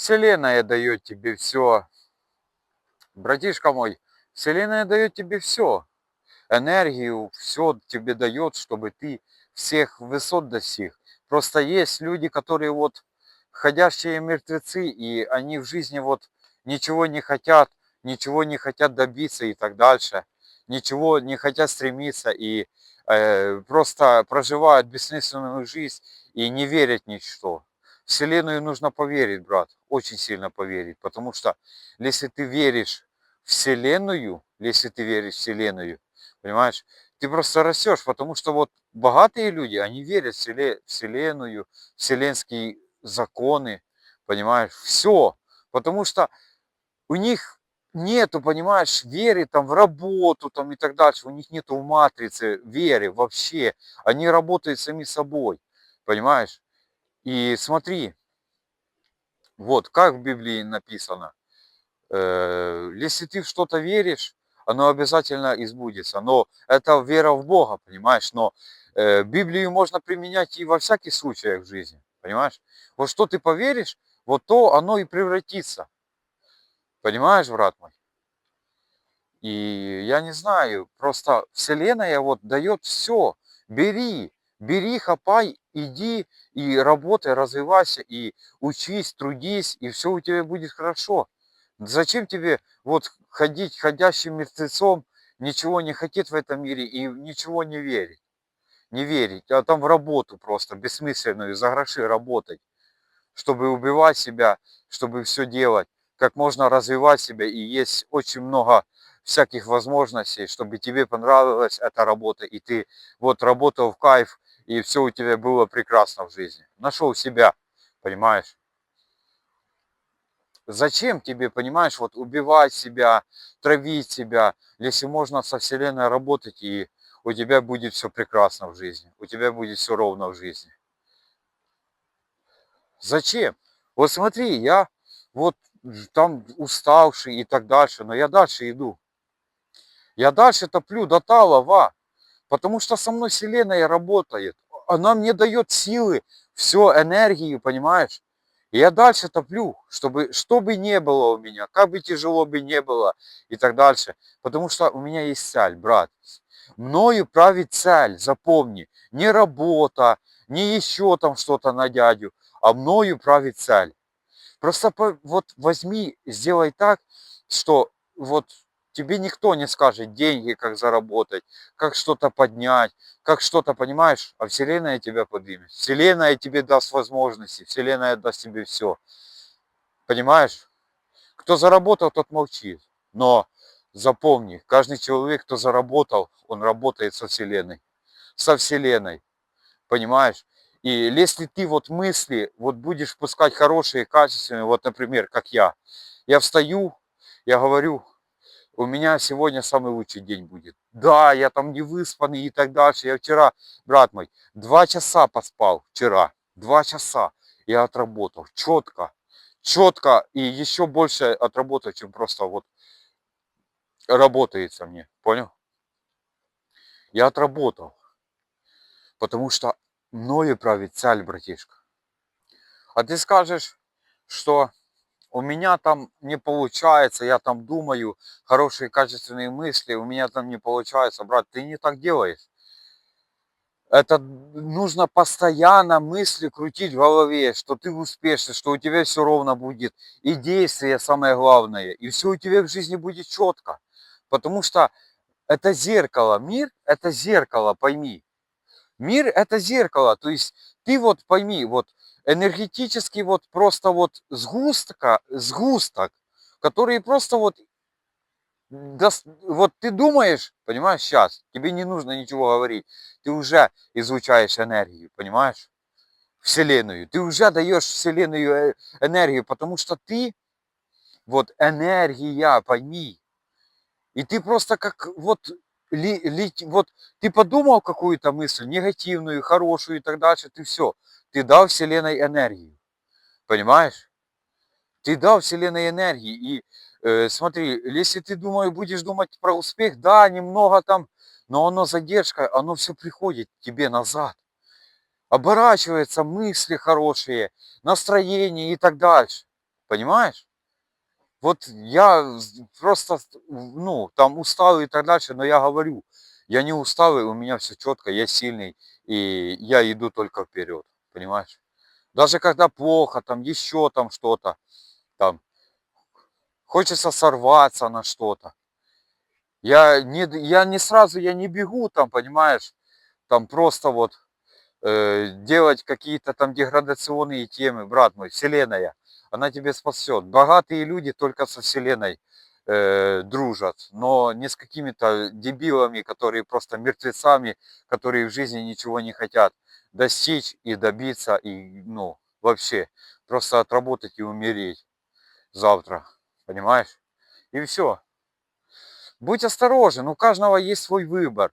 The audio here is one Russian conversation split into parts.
Вселенная дает тебе все. Братишка мой, Вселенная дает тебе все. Энергию, все тебе дает, чтобы ты всех высот достиг. Просто есть люди, которые вот ходящие мертвецы, и они в жизни вот ничего не хотят, ничего не хотят добиться и так дальше, ничего не хотят стремиться и э, просто проживают бессмысленную жизнь и не верят ни в что. Вселенную нужно поверить, брат, очень сильно поверить, потому что если ты веришь в Вселенную, если ты веришь в Вселенную, понимаешь, ты просто растешь, потому что вот богатые люди, они верят в Вселенную, вселенские законы, понимаешь, все, потому что у них нету, понимаешь, веры там в работу там и так дальше, у них нету матрицы веры вообще, они работают сами собой, понимаешь, и смотри, вот как в Библии написано, э, если ты в что-то веришь, оно обязательно избудется. Но это вера в Бога, понимаешь? Но э, Библию можно применять и во всяких случаях в жизни, понимаешь? Вот что ты поверишь, вот то оно и превратится. Понимаешь, брат мой? И я не знаю, просто Вселенная вот дает все. Бери, бери, хапай, иди и работай, развивайся, и учись, трудись, и все у тебя будет хорошо. Зачем тебе вот ходить ходящим мертвецом, ничего не хотеть в этом мире и ничего не верить? Не верить, а там в работу просто, бессмысленную, за гроши работать, чтобы убивать себя, чтобы все делать, как можно развивать себя, и есть очень много всяких возможностей, чтобы тебе понравилась эта работа, и ты вот работал в кайф, и все у тебя было прекрасно в жизни. Нашел себя, понимаешь? Зачем тебе, понимаешь, вот убивать себя, травить себя, если можно со Вселенной работать, и у тебя будет все прекрасно в жизни, у тебя будет все ровно в жизни. Зачем? Вот смотри, я вот там уставший и так дальше, но я дальше иду. Я дальше топлю до талого, потому что со мной Вселенная работает. Она мне дает силы, все, энергию, понимаешь? И я дальше топлю, чтобы, что бы не было у меня, как бы тяжело бы не было и так дальше. Потому что у меня есть цель, брат. Мною правит цель, запомни. Не работа, не еще там что-то на дядю, а мною правит цель. Просто вот возьми, сделай так, что вот Тебе никто не скажет деньги, как заработать, как что-то поднять, как что-то, понимаешь? А Вселенная тебя поднимет. Вселенная тебе даст возможности, Вселенная даст тебе все. Понимаешь? Кто заработал, тот молчит. Но запомни, каждый человек, кто заработал, он работает со Вселенной. Со Вселенной. Понимаешь? И если ты вот мысли, вот будешь впускать хорошие, качественные, вот, например, как я, я встаю, я говорю, у меня сегодня самый лучший день будет. Да, я там не выспанный и так дальше. Я вчера, брат мой, два часа поспал вчера. Два часа я отработал четко, четко и еще больше отработал, чем просто вот работается мне. Понял? Я отработал. Потому что мною правит цель, братишка. А ты скажешь, что у меня там не получается, я там думаю, хорошие качественные мысли, у меня там не получается, брат, ты не так делаешь. Это нужно постоянно мысли крутить в голове, что ты успешный, что у тебя все ровно будет. И действие самое главное. И все у тебя в жизни будет четко. Потому что это зеркало. Мир – это зеркало, пойми. Мир – это зеркало. То есть ты вот пойми, вот энергетический вот просто вот сгустка, сгусток, который просто вот, вот ты думаешь, понимаешь, сейчас, тебе не нужно ничего говорить, ты уже излучаешь энергию, понимаешь, Вселенную, ты уже даешь Вселенную э, энергию, потому что ты, вот энергия, пойми, и ты просто как вот ли, ли, вот ты подумал какую-то мысль, негативную, хорошую и так дальше, ты все, ты дал Вселенной энергию. Понимаешь? Ты дал Вселенной энергии. И э, смотри, если ты думаешь, будешь думать про успех, да, немного там, но оно задержка, оно все приходит тебе назад. Оборачиваются мысли хорошие, настроение и так дальше. Понимаешь? Вот я просто, ну, там устал и так дальше, но я говорю, я не усталый, у меня все четко, я сильный, и я иду только вперед, понимаешь? Даже когда плохо, там еще там что-то, там, хочется сорваться на что-то. Я не, я не сразу, я не бегу там, понимаешь, там просто вот э, делать какие-то там деградационные темы, брат мой, вселенная, она тебе спасет. Богатые люди только со вселенной э, дружат, но не с какими-то дебилами, которые просто мертвецами, которые в жизни ничего не хотят достичь и добиться, и, ну, вообще, просто отработать и умереть завтра, понимаешь? И все. Будь осторожен, у каждого есть свой выбор,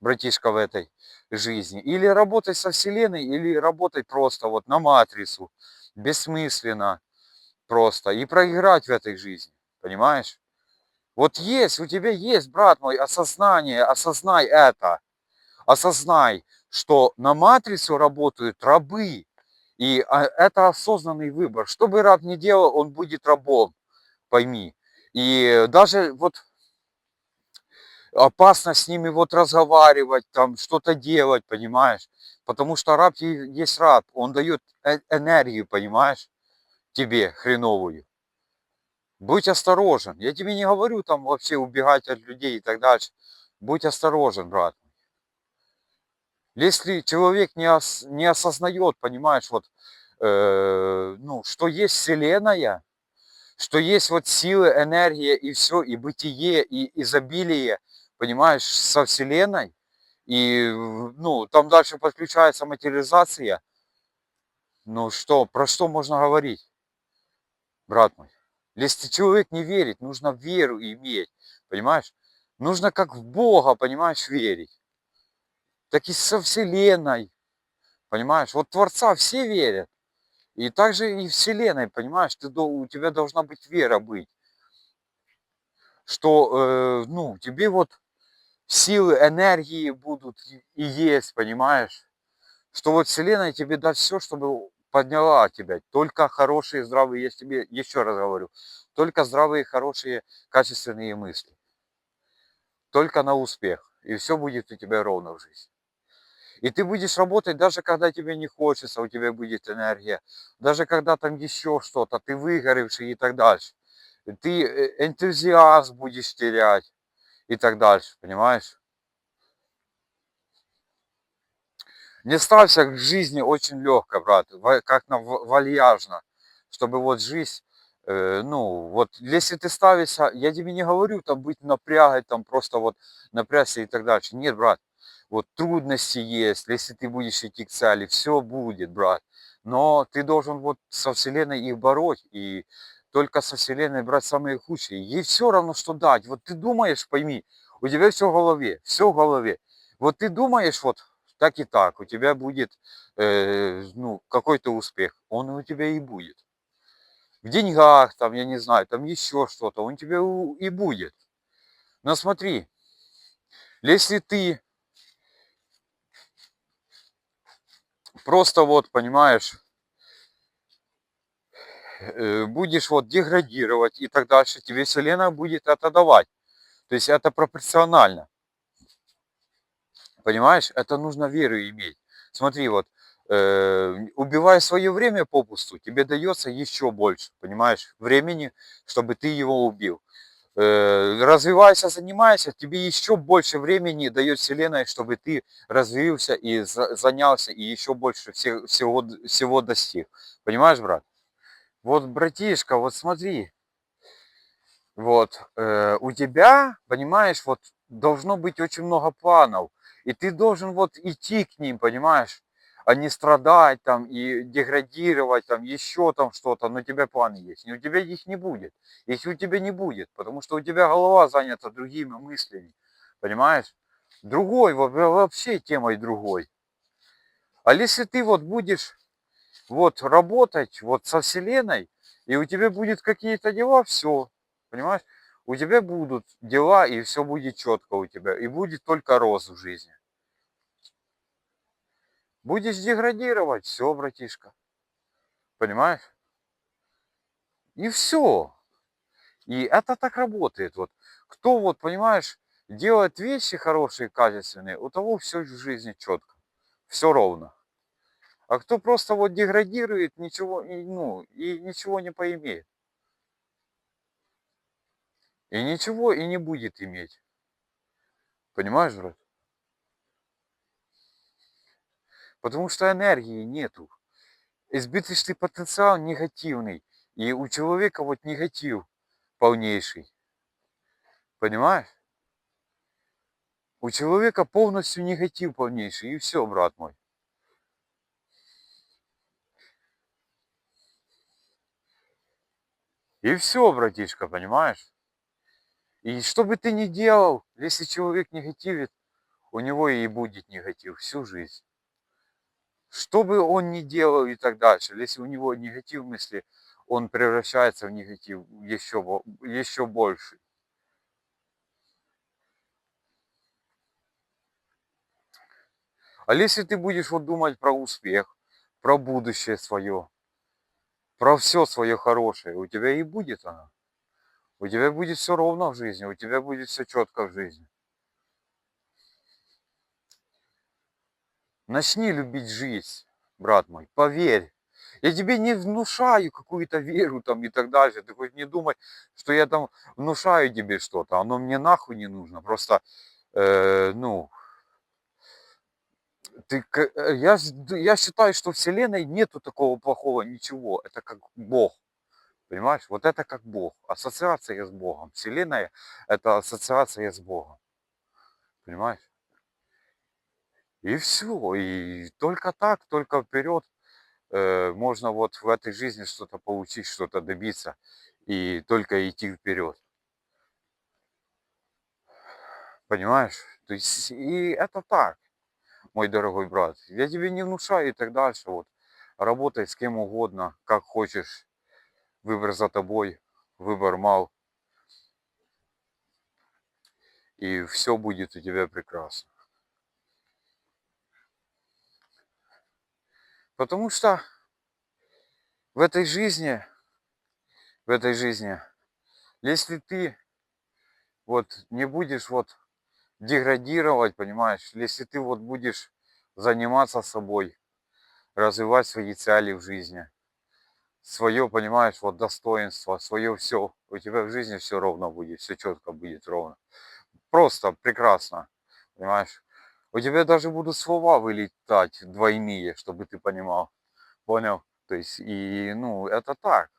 братишка, в этой жизни. Или работать со Вселенной, или работать просто вот на матрицу, бессмысленно просто, и проиграть в этой жизни, понимаешь? Вот есть, у тебя есть, брат мой, осознание, осознай это. Осознай, что на матрицу работают рабы. И а, это осознанный выбор. Что бы раб ни делал, он будет рабом, пойми. И даже вот опасно с ними вот разговаривать, там что-то делать, понимаешь? Потому что раб есть раб, он дает э, энергию, понимаешь, тебе хреновую. Будь осторожен. Я тебе не говорю там вообще убегать от людей и так дальше. Будь осторожен, брат. Если человек не, ос, не осознает, понимаешь, вот, э, ну, что есть Вселенная, что есть вот силы, энергия и все, и бытие, и изобилие, понимаешь, со Вселенной, и, ну, там дальше подключается материализация, ну что, про что можно говорить, брат мой? Если человек не верит, нужно веру иметь, понимаешь? Нужно как в Бога, понимаешь, верить так и со Вселенной. Понимаешь? Вот Творца все верят. И также и Вселенной, понимаешь, ты, у тебя должна быть вера быть. Что, э, ну, тебе вот силы, энергии будут и есть, понимаешь? Что вот Вселенная тебе даст все, чтобы подняла тебя. Только хорошие, здравые, я тебе еще раз говорю, только здравые, хорошие, качественные мысли. Только на успех. И все будет у тебя ровно в жизни. И ты будешь работать даже когда тебе не хочется, у тебя будет энергия. Даже когда там еще что-то, ты выгоревший и так дальше. Ты э, энтузиазм будешь терять и так дальше, понимаешь? Не ставься к жизни очень легко, брат, как на вальяжно, чтобы вот жизнь, э, ну, вот, если ты ставишься, я тебе не говорю там быть напрягать, там просто вот напрягся и так дальше. Нет, брат, вот трудности есть, если ты будешь идти к цели, все будет, брат. Но ты должен вот со Вселенной их бороть, и только со Вселенной брать самые худшие. Ей все равно, что дать. Вот ты думаешь, пойми, у тебя все в голове, все в голове. Вот ты думаешь вот так и так, у тебя будет э, ну, какой-то успех, он у тебя и будет. В деньгах, там, я не знаю, там еще что-то, он у тебя и будет. Но смотри, если ты просто вот, понимаешь, будешь вот деградировать и так дальше, тебе Вселенная будет это давать. То есть это пропорционально. Понимаешь, это нужно веру иметь. Смотри, вот, э, убивая свое время попусту, тебе дается еще больше, понимаешь, времени, чтобы ты его убил. Э, развивайся, занимайся, тебе еще больше времени дает Вселенная, чтобы ты развился и занялся, и еще больше всего, всего достиг. Понимаешь, брат? Вот, братишка, вот смотри, вот, э, у тебя, понимаешь, вот должно быть очень много планов, и ты должен вот идти к ним, понимаешь? а не страдать там и деградировать там, еще там что-то, но у тебя планы есть. И у тебя их не будет. Если у тебя не будет, потому что у тебя голова занята другими мыслями, понимаешь? Другой, вообще темой другой. А если ты вот будешь вот работать вот со Вселенной, и у тебя будет какие-то дела, все, понимаешь? У тебя будут дела, и все будет четко у тебя, и будет только рост в жизни. Будешь деградировать, все, братишка. Понимаешь? И все. И это так работает. Вот кто вот, понимаешь, делает вещи хорошие, качественные, у того все в жизни четко. Все ровно. А кто просто вот деградирует, ничего, ну, и ничего не поимеет. И ничего и не будет иметь. Понимаешь, брат? Потому что энергии нету. Избыточный потенциал негативный. И у человека вот негатив полнейший. Понимаешь? У человека полностью негатив полнейший. И все, брат мой. И все, братишка, понимаешь? И что бы ты ни делал, если человек негативит, у него и будет негатив всю жизнь. Что бы он ни делал и так дальше, если у него негатив в мысли, он превращается в негатив еще, еще больше. А если ты будешь вот думать про успех, про будущее свое, про все свое хорошее, у тебя и будет оно. У тебя будет все ровно в жизни, у тебя будет все четко в жизни. Начни любить жизнь, брат мой, поверь. Я тебе не внушаю какую-то веру там и так дальше. Ты хоть не думай, что я там внушаю тебе что-то. Оно мне нахуй не нужно. Просто, э, ну, ты, э, я, я считаю, что Вселенной нету такого плохого ничего. Это как Бог. Понимаешь? Вот это как Бог. Ассоциация с Богом. Вселенная – это ассоциация с Богом. Понимаешь? И все. И только так, только вперед э, можно вот в этой жизни что-то получить, что-то добиться. И только идти вперед. Понимаешь? То есть, и это так, мой дорогой брат. Я тебе не внушаю и так дальше. Вот. Работай с кем угодно, как хочешь. Выбор за тобой, выбор мал. И все будет у тебя прекрасно. Потому что в этой жизни, в этой жизни, если ты вот не будешь вот деградировать, понимаешь, если ты вот будешь заниматься собой, развивать свои цели в жизни, свое, понимаешь, вот достоинство, свое все, у тебя в жизни все ровно будет, все четко будет ровно. Просто прекрасно, понимаешь. У тебя даже будут слова вылетать двойные, чтобы ты понимал. Понял? То есть, и, ну, это так.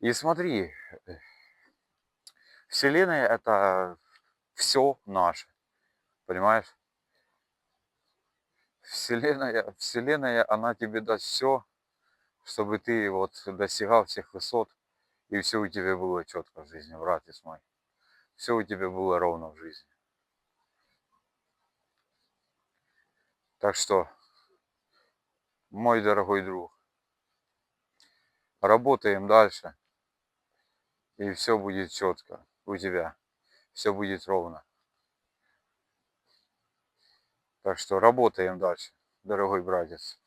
И смотри, э, Вселенная это все наше. Понимаешь? Вселенная, Вселенная, она тебе даст все, чтобы ты вот достигал всех высот, и все у тебя было четко в жизни, братец мой. Все у тебя было ровно в жизни. Так что, мой дорогой друг, работаем дальше, и все будет четко у тебя. Все будет ровно. Так что работаем дальше, дорогой братец.